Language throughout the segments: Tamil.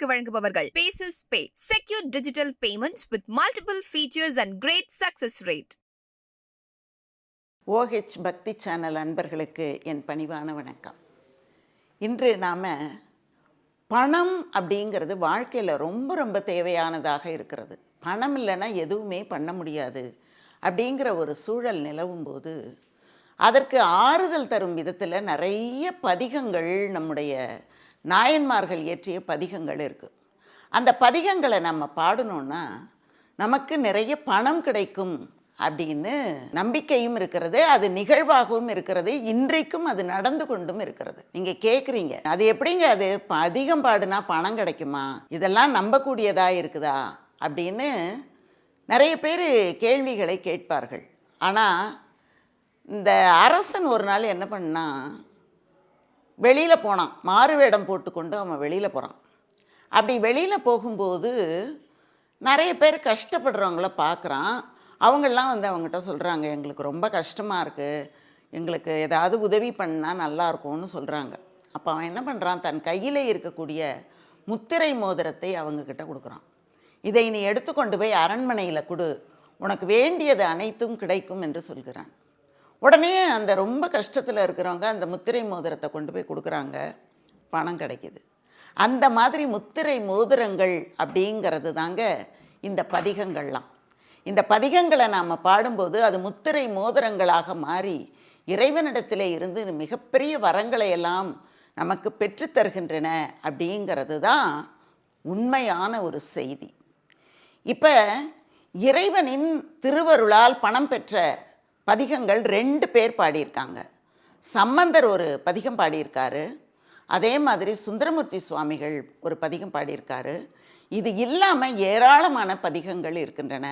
உங்களுக்கு வழங்குபவர்கள். Bases pay secure digital payment with multiple features and great success rate OH Bhakti channel அன்பர்களுக்கு என் பணிவான வணக்கம். இன்று நாம் பணம் அப்படிங்கிறது வாழ்க்கையில் ரொம்ப ரொம்ப தேவையானதாக இருக்கிறது. பணம் இல்லைன்னா எதுவுமே பண்ண முடியாது அப்படிங்கிற ஒரு சூழல் நிலவும் போது அதற்கு ஆறுதல் தரும் விதத்தில் நிறைய பதிகங்கள் நம்முடைய நாயன்மார்கள் இயற்றிய பதிகங்கள் இருக்குது அந்த பதிகங்களை நம்ம பாடணுன்னா நமக்கு நிறைய பணம் கிடைக்கும் அப்படின்னு நம்பிக்கையும் இருக்கிறது அது நிகழ்வாகவும் இருக்கிறது இன்றைக்கும் அது நடந்து கொண்டும் இருக்கிறது. நீங்கள் கேட்குறீங்க அது எப்படிங்க அது ப- அதிகம் பாடுனா பணம் கிடைக்குமா? இதெல்லாம் நம்பக்கூடியதாக இருக்குதா? அப்படின்னு நிறைய பேர் கேள்விகளை கேட்பார்கள். ஆனால் இந்த அரசன் ஒரு நாள் என்ன பண்ணால் வெளியில் போனான். மாறு வேடம் போட்டுக்கொண்டு அவன் வெளியில் போகிறான் அப்படி வெளியில் போகும்போது நிறைய பேர் கஷ்டப்படுறவங்கள பார்க்குறான். அவங்கெல்லாம் வந்து அவங்ககிட்ட சொல்கிறாங்க எங்களுக்கு ரொம்ப கஷ்டமாக இருக்குது எங்களுக்கு ஏதாவது உதவி பண்ணால் நல்லா இருக்கும்னு சொல்கிறாங்க அப்போ அவன் என்ன பண்ணுறான் தன் கையில் இருக்கக்கூடிய முத்திரை மோதிரத்தை அவங்கக்கிட்ட கொடுக்குறான். இதை நீ எடுத்துக்கொண்டு போய் அரண்மனையில் கொடு. உனக்கு வேண்டியது அனைத்தும் கிடைக்கும் என்று சொல்கிறான். உடனே அந்த ரொம்ப கஷ்டத்தில் இருக்கிறவங்க அந்த முத்திரை மோதிரத்தை கொண்டு போய் கொடுக்குறாங்க. பணம் கிடைக்கிது. அந்த மாதிரி முத்திரை மோதிரங்கள் அப்படிங்கிறது தாங்க இந்த பதிகங்கள்லாம். இந்த பதிகங்களை நாம் பாடும்போது அது முத்திரை மோதிரங்களாக மாறி இறைவனிடத்தில் இருந்து மிகப்பெரிய வரங்களை எல்லாம் நமக்கு பெற்றுத்தருகின்றன அப்படிங்கிறது தான் உண்மையான ஒரு செய்தி. இப்போ இறைவனின் திருவருளால் பணம் பெற்ற பதிகங்கள் ரெண்டு பேர் பாடியிருக்காங்க. சம்பந்தர் ஒரு பதிகம் பாடியிருக்காரு. அதே மாதிரி சுந்தரமூர்த்தி சுவாமிகள் ஒரு பதிகம் பாடியிருக்காரு. இது இல்லாமல் ஏராளமான பதிகங்கள் இருக்கின்றன.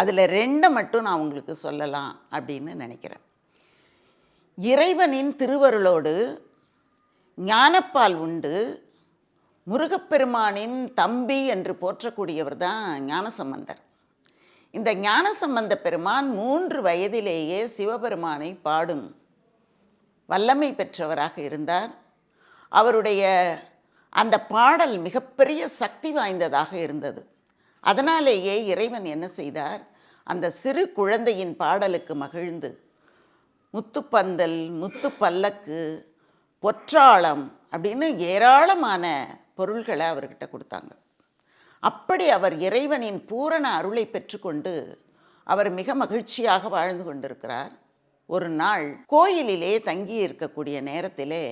அதில் ரெண்டை மட்டும் நான் உங்களுக்கு சொல்லலாம் அப்படின்னு நினைக்கிறேன். இறைவனின் திருவருளோடு ஞானப்பால் உண்டு. முருகப்பெருமானின் தம்பி என்று போற்றக்கூடியவர் தான் ஞானசம்பந்தர். இந்த ஞானசம்பந்த பெருமான் மூன்று வயதிலேயே சிவபெருமானை பாடும். வல்லமை பெற்றவராக இருந்தார். அவருடைய அந்த பாடல் மிகப்பெரிய சக்தி வாய்ந்ததாக இருந்தது. அதனாலேயே இறைவன் என்ன செய்தார்? அந்த சிறு குழந்தையின் பாடலுக்கு மகிழ்ந்து முத்துப்பந்தல் முத்து பல்லக்கு பொற்றாளம் அப்படின்னு ஏராளமான பொருள்களை அவர்கிட்ட கொடுத்தாங்க. அப்படி அவர் இறைவனின் பூரண அருளை பெற்றுக்கொண்டு அவர் மிக மகிழ்ச்சியாக வாழ்ந்து கொண்டிருக்கிறார். ஒரு நாள் கோயிலிலே தங்கி இருக்கக்கூடிய நேரத்திலே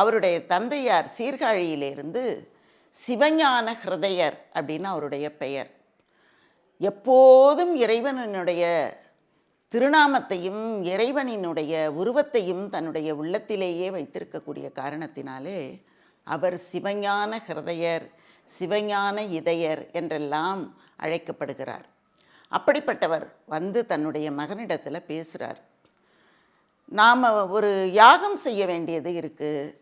அவருடைய தந்தையார் சீர்காழியிலிருந்து சிவஞான ஹிருதயர் அப்படின்னு அவருடைய பெயர். எப்போதும் இறைவனினுடைய திருநாமத்தையும் இறைவனினுடைய உருவத்தையும் தன்னுடைய உள்ளத்திலேயே வைத்திருக்கக்கூடிய காரணத்தினாலே அவர் சிவஞான ஹிருதயர் சிவஞான இதயர் என்றெல்லாம் அழைக்கப்படுகிறார். அப்படிப்பட்டவர் வந்து தன்னுடைய மகனிடத்தில் பேசுகிறார் நாம் ஒரு யாகம் செய்ய வேண்டியது இருக்குது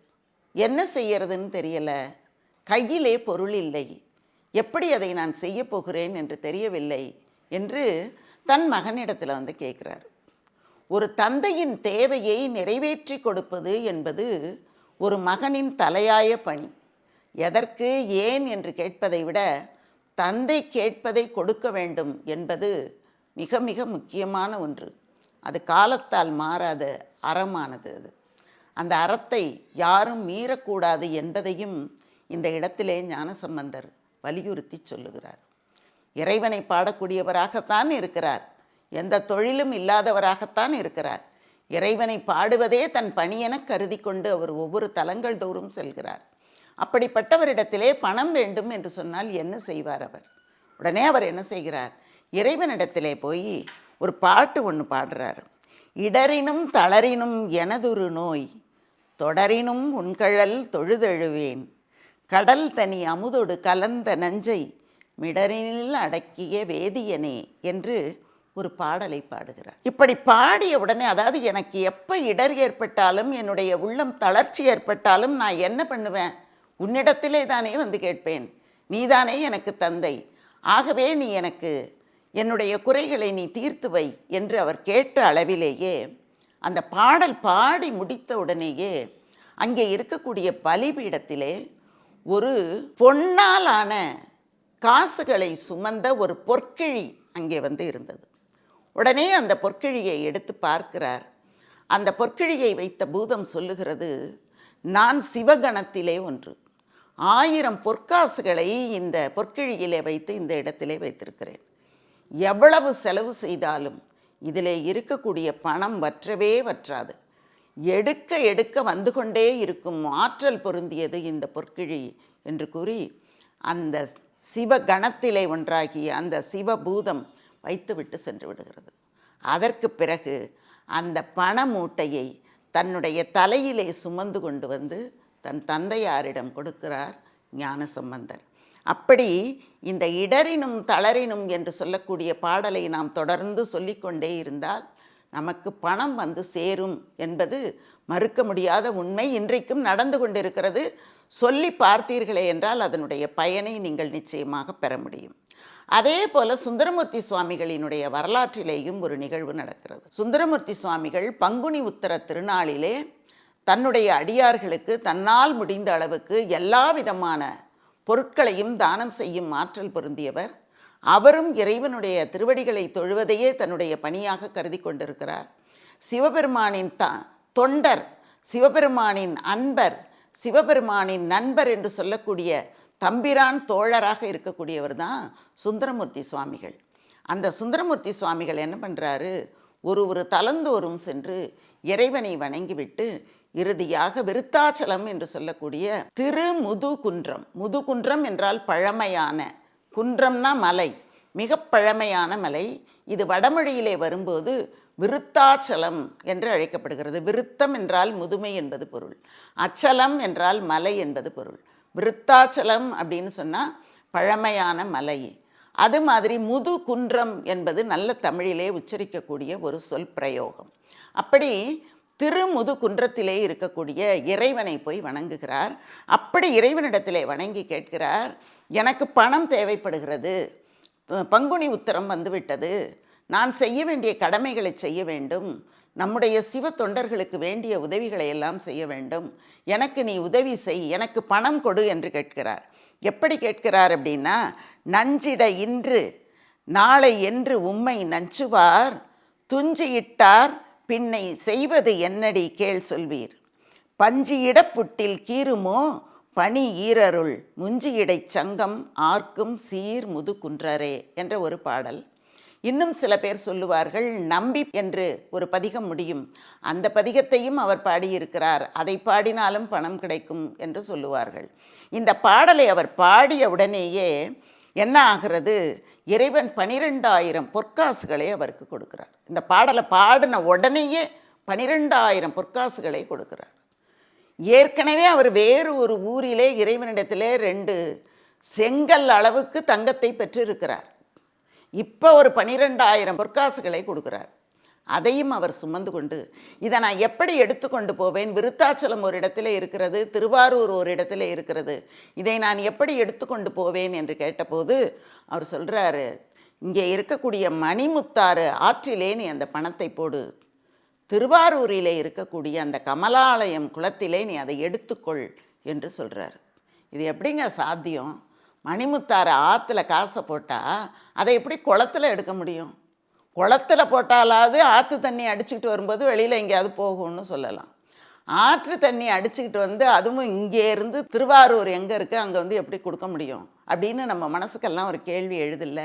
என்ன செய்யறதுன்னு தெரியலை. கையிலே பொருள் இல்லை. எப்படி அதை நான் செய்ய போகிறேன் என்று தெரியவில்லை என்று தன் மகனிடத்தில் வந்து கேட்குறார் ஒரு தந்தையின் தேவையை நிறைவேற்றி கொடுப்பது என்பது ஒரு மகனின் தலையாய பணி. எதற்கு ஏன் என்று கேட்பதை விட தந்தை கேட்பதை கொடுக்க வேண்டும் என்பது மிக மிக முக்கியமான ஒன்று. அது காலத்தால் மாறாத அறமானது அது. அந்த அறத்தை யாரும் மீறக்கூடாது என்பதையும் இந்த இடத்திலே ஞானசம்பந்தர் வலியுறுத்தி சொல்லுகிறார். இறைவனை பாடக்கூடியவராகத்தான் இருக்கிறார். எந்த தொழிலும் இல்லாதவராகத்தான் இருக்கிறார். இறைவனை பாடுவதே தன் பணியென கருதி கொண்டு அவர் ஒவ்வொரு தலங்கள் தோறும் செல்கிறார். அப்படிப்பட்டவரிடத்திலே பணம் வேண்டும் என்று சொன்னால் என்ன செய்வார் அவர்? உடனே அவர் என்ன செய்கிறார்? இறைவனிடத்திலே போய் ஒரு பாட்டு ஒன்று பாடுறார். இடரினும் தளரினும் எனதொரு நோய் தொடரினும் உண்கழல் தொழுதெழுவேன். கடல் தனி அமுதொடு கலந்த நஞ்சை மிடரினில் அடக்கிய வேதியனே என்று ஒரு பாடலை பாடுகிறார். இப்படி பாடிய உடனே அதாவது எனக்கு எப்போ இடர் ஏற்பட்டாலும் என்னுடைய உள்ளம் தளர்ச்சி ஏற்பட்டாலும் நான் என்ன பண்ணுவேன்? உன்னிடத்திலே தானே வந்து கேட்பேன். நீதானே எனக்கு தந்தை. ஆகவே நீ எனக்கு என்னுடைய குறைகளை நீ தீர்த்து வை என்று அவர் கேட்ட அளவிலேயே அந்த பாடல் பாடி முடித்த உடனேயே அங்கே இருக்கக்கூடிய பலிபீடத்திலே ஒரு பொன்னாலான காசுகளை சுமந்த ஒரு பொற்கிழி அங்கே வந்து இருந்தது. உடனே அந்த பொற்கிழியை எடுத்து பார்க்கிறார். அந்த பொற்கிழியை வைத்த பூதம் சொல்லுகிறது நான் சிவகணத்திலே ஒன்று. ஆயிரம் பொற்காசுகளை இந்த பொற்கிழியிலே வைத்து இந்த இடத்திலே வைத்திருக்கிறேன். எவ்வளவு செலவு செய்தாலும் இதிலே இருக்கக்கூடிய பணம் வற்றவே வற்றாது. எடுக்க எடுக்க வந்து கொண்டே இருக்கும் ஆற்றல் பொருந்தியது இந்த பொற்கிழி என்று கூறி அந்த சிவ கணத்திலே ஒன்றாகிய அந்த சிவபூதம் வைத்துவிட்டு சென்று விடுகிறது. அதற்கு பிறகு அந்த பண மூட்டையை தன்னுடைய தலையிலே சுமந்து கொண்டு வந்து தன் தந்தையாரிடம் கொடுக்கிறார் ஞானசம்பந்தர். அப்படி இந்த இடரினும் தளரினும் என்று சொல்லக்கூடிய பாடலை நாம் தொடர்ந்து சொல்லிக்கொண்டே இருந்தால் நமக்கு பணம் வந்து சேரும் என்பது மறுக்க முடியாத உண்மை. இன்றைக்கும் நடந்து கொண்டிருக்கிறது. சொல்லி பார்த்தீர்களே என்றால் அதனுடைய பயனை நீங்கள் நிச்சயமாக பெற முடியும். அதே போல சுந்தரமூர்த்தி சுவாமிகளினுடைய வரலாற்றிலேயும் ஒரு நிகழ்வு நடக்கிறது. சுந்தரமூர்த்தி சுவாமிகள் பங்குனி உத்தர திருநாளிலே தன்னுடைய அடியார்களுக்கு தன்னால் முடிந்த அளவுக்கு எல்லா விதமான பொருட்களையும் தானம் செய்யும் ஆற்றல் பொருந்தியவர். அவரும் இறைவனுடைய திருவடிகளை தொழுவதையே தன்னுடைய பணியாக கருதி கொண்டிருக்கிறார். சிவபெருமானின் த தொண்டர் சிவபெருமானின் அன்பர் சிவபெருமானின் நண்பர் என்று சொல்லக்கூடிய தம்பிரான் தோழராக இருக்கக்கூடியவர் தான் சுந்தரமூர்த்தி சுவாமிகள். அந்த சுந்தரமூர்த்தி சுவாமிகள் என்ன பண்ணுறாரு ஒரு ஒரு தலந்தோறும் சென்று இறைவனை வணங்கிவிட்டு இறுதியாக விருத்தாச்சலம் என்று சொல்லக்கூடிய திருமுதுகுன்றம். முதுகுன்றம் என்றால் பழமையான குன்றம்னா மலை மிக பழமையான மலை. இது வடமொழியிலே வரும்போது விருத்தாச்சலம் என்று அழைக்கப்படுகிறது. விருத்தம் என்றால் முதுமை என்பது பொருள். அச்சலம் என்றால் மலை என்பது பொருள். விருத்தாச்சலம் அப்படின்னு சொன்னால் பழமையான மலை. அது மாதிரி முது குன்றம் என்பது நல்ல தமிழிலே உச்சரிக்கக்கூடிய ஒரு சொல் பிரயோகம். அப்படி திருமுது குன்றத்திலே இருக்கக்கூடிய இறைவனை போய் வணங்குகிறார். அப்படி இறைவனிடத்திலே வணங்கி கேட்கிறார் எனக்கு பணம் தேவைப்படுகிறது. பங்குனி உத்தரம் வந்துவிட்டது. நான் செய்ய வேண்டிய கடமைகளை செய்ய வேண்டும். நம்முடைய சிவ தொண்டர்களுக்கு வேண்டிய உதவிகளை எல்லாம் செய்ய வேண்டும். எனக்கு நீ உதவி செய். எனக்கு பணம் கொடு என்று கேட்கிறார். எப்படி கேட்கிறார் அப்படின்னா நஞ்சிட இன்று நாளை என்று உம்மை நஞ்சுவார் துஞ்சியிட்டார் பின்னை செய்வது என்னடி கேள் சொல்வீர். பஞ்சியிடப் புட்டில் கீருமோ பனி ஈரருள் முஞ்சியிடைச் சங்கம் ஆர்க்கும் சீர் முதுகுன்றரே என்ற ஒரு பாடல். இன்னும் சில பேர் சொல்லுவார்கள் நம்பி என்று ஒரு பதிகம் முடியும். அந்த பதிகத்தையும் அவர் பாடியிருக்கிறார். அதை பாடினாலும் பணம் கிடைக்கும் என்று சொல்லுவார்கள். இந்த பாடலை அவர் பாடிய உடனேயே என்ன ஆகிறது? இறைவன் பனிரெண்டாயிரம் பொற்காசுகளை அவருக்கு கொடுக்குறார். இந்த பாடலை பாடின உடனேயே பனிரெண்டாயிரம் பொற்காசுகளை கொடுக்குறார். ஏற்கனவே அவர் வேறு ஒரு ஊரிலே இறைவனிடத்திலே ரெண்டு செங்கல் அளவுக்கு தங்கத்தை பெற்றிருக்கிறார். இப்போ ஒரு பனிரெண்டாயிரம் பொற்காசுகளை கொடுக்குறார். அதையும் அவர் சுமந்து கொண்டு இதை நான் எப்படி எடுத்துக்கொண்டு போவேன்? விருத்தாச்சலம் ஒரு இடத்துல இருக்கிறது திருவாரூர் ஒரு இடத்துல இருக்கிறது. இதை நான் எப்படி எடுத்துக்கொண்டு போவேன்? என்று கேட்டபோது அவர் சொல்கிறாரு இங்கே இருக்கக்கூடிய மணிமுத்தாறு ஆற்றிலே நீ அந்த பணத்தை போடு. திருவாரூரிலே இருக்கக்கூடிய அந்த கமலாலயம் குளத்திலே நீ அதை எடுத்துக்கொள் என்று சொல்கிறார் இது எப்படிங்க சாத்தியம்? மணிமுத்தாறு ஆற்றுல காசை போட்டால் அதை எப்படி குளத்துல எடுக்க முடியும்? குளத்துல போட்டாலாவது ஆற்று தண்ணி அடிச்சுக்கிட்டு வரும்போது வெளியில் எங்கேயாவது போகும்னு சொல்லலாம். ஆற்று தண்ணி அடிச்சுக்கிட்டு வந்து அதுவும் இங்கே இருந்து திருவாரூர் எங்கே இருக்குது அங்கே வந்து எப்படி கொடுக்க முடியும்? அப்படின்னு நம்ம மனசுக்கெல்லாம் ஒரு கேள்வி எழுதில்ல.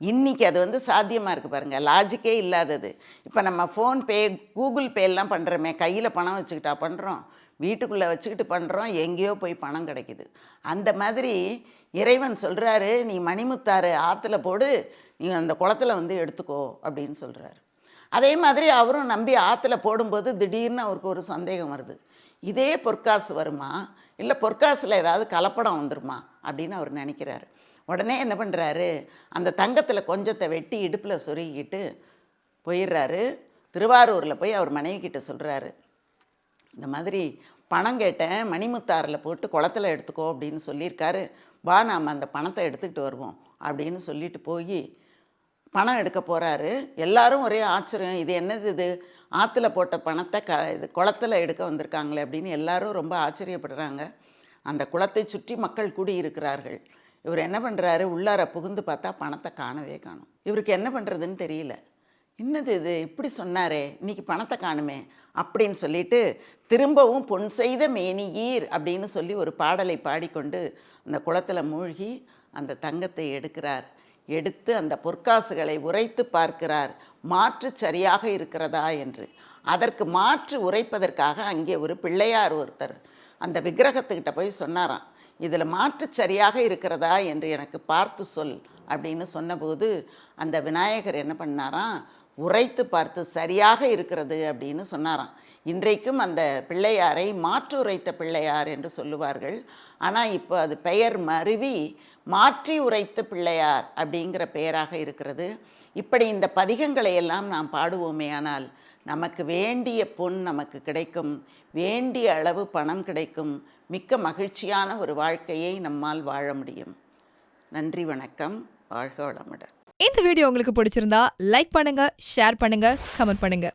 இன்றைக்கி அது வந்து சாத்தியமாக இருக்குது பாருங்கள் லாஜிக்கே இல்லாதது. இப்போ நம்ம ஃபோன்பே கூகுள் பே எல்லாம் பண்ணுறோமே கையில் பணம் வச்சுக்கிட்டா பண்ணுறோம் வீட்டுக்குள்ளே வச்சுக்கிட்டு பண்ணுறோம் எங்கேயோ போய் பணம் கிடைக்குது. அந்த மாதிரி இறைவன் சொல்கிறாரு நீ மணிமுத்தாறு ஆற்றுல போடு நீங்கள் அந்த குளத்துல வந்து எடுத்துக்கோ அப்படின்னு சொல்கிறாரு அதே மாதிரி அவரும் நம்பி ஆற்றுல போடும்போது திடீர்னு அவருக்கு ஒரு சந்தேகம் வருது. இதே பொற்காசு வருமா? இல்லை பொற்காசில் ஏதாவது கலப்படம் வந்துருமா? அப்படின்னு அவர் நினைக்கிறாரு. உடனே என்ன பண்ணுறாரு அந்த தங்கத்தில் கொஞ்சத்தை வெட்டி இடுப்பில் சொருகிக்கிட்டு போயிடுறாரு. திருவாரூரில் போய் அவர் மனைவி கிட்ட சொல்கிறாரு இந்த மாதிரி பணம் கேட்டேன் மணிமுத்தாரில் போட்டு குளத்துல எடுத்துக்கோ அப்படின்னு சொல்லியிருக்காரு. வா நாம் அந்த பணத்தை எடுத்துக்கிட்டு வருவோம் அப்படின்னு சொல்லிட்டு போய் பணம் எடுக்க போகிறாரு எல்லாரும் ஒரே ஆச்சரியம். இது என்னது இது? ஆற்றுல போட்ட பணத்தை க இது குளத்துல எடுக்க வந்திருக்காங்களே அப்படின்னு எல்லாரும் ரொம்ப ஆச்சரியப்படுறாங்க. அந்த குளத்தை சுற்றி மக்கள் கூடியிருக்கிறார்கள் இவர் என்ன பண்ணுறாரு உள்ளார புகுந்து பார்த்தா பணத்தை காணவே காணும். இவருக்கு என்ன பண்ணுறதுன்னு தெரியல. என்னது இது? இப்படி சொன்னாரே. இன்னைக்கு பணத்தை காணுமே அப்படின்னு சொல்லிட்டு திரும்பவும் பொன் செய்த மேனியீர் அப்படின்னு சொல்லி ஒரு பாடலை பாடிக்கொண்டு அந்த குளத்தில் மூழ்கி அந்த தங்கத்தை எடுக்கிறார். எடுத்து அந்த பொற்காசுகளை உரைத்து பார்க்கிறார் மாற்று சரியாக இருக்கிறதா என்று. அதற்கு மாற்று உரைப்பதற்காக அங்கே ஒரு பிள்ளையார் ஒருத்தர் அந்த விக்கிரகத்துக்கிட்ட போய் சொன்னாராம் இதில் மாற்று சரியாக இருக்கிறதா என்று எனக்கு பார்த்து சொல் அப்படின்னு சொன்னபோது அந்த விநாயகர் என்ன பண்ணாராம் உரைத்து பார்த்து சரியாக இருக்கிறது அப்படின்னு சொன்னாராம். இன்றைக்கும் அந்த பிள்ளையாரை மாற்று உரைத்த பிள்ளையார் என்று சொல்லுவார்கள். ஆனால் இப்போ அது பெயர் மருவி மாற்றி உரைத்த பிள்ளையார் அப்படிங்கிற பெயராக இருக்கிறது. இப்படி இந்த பதிகங்களை எல்லாம் நாம் பாடுவோமேயானால் நமக்கு வேண்டிய பொன் நமக்கு கிடைக்கும் வேண்டிய அளவு பணம் கிடைக்கும் மிக்க மகிழ்ச்சியான ஒரு வாழ்க்கையை நம்மால் வாழ முடியும். நன்றி வணக்கம். வாழ்க வளமுடன். இந்த வீடியோ உங்களுக்கு பிடிச்சிருந்தா லைக் பண்ணுங்க ஷேர் பண்ணுங்க கமெண்ட் பண்ணுங்க.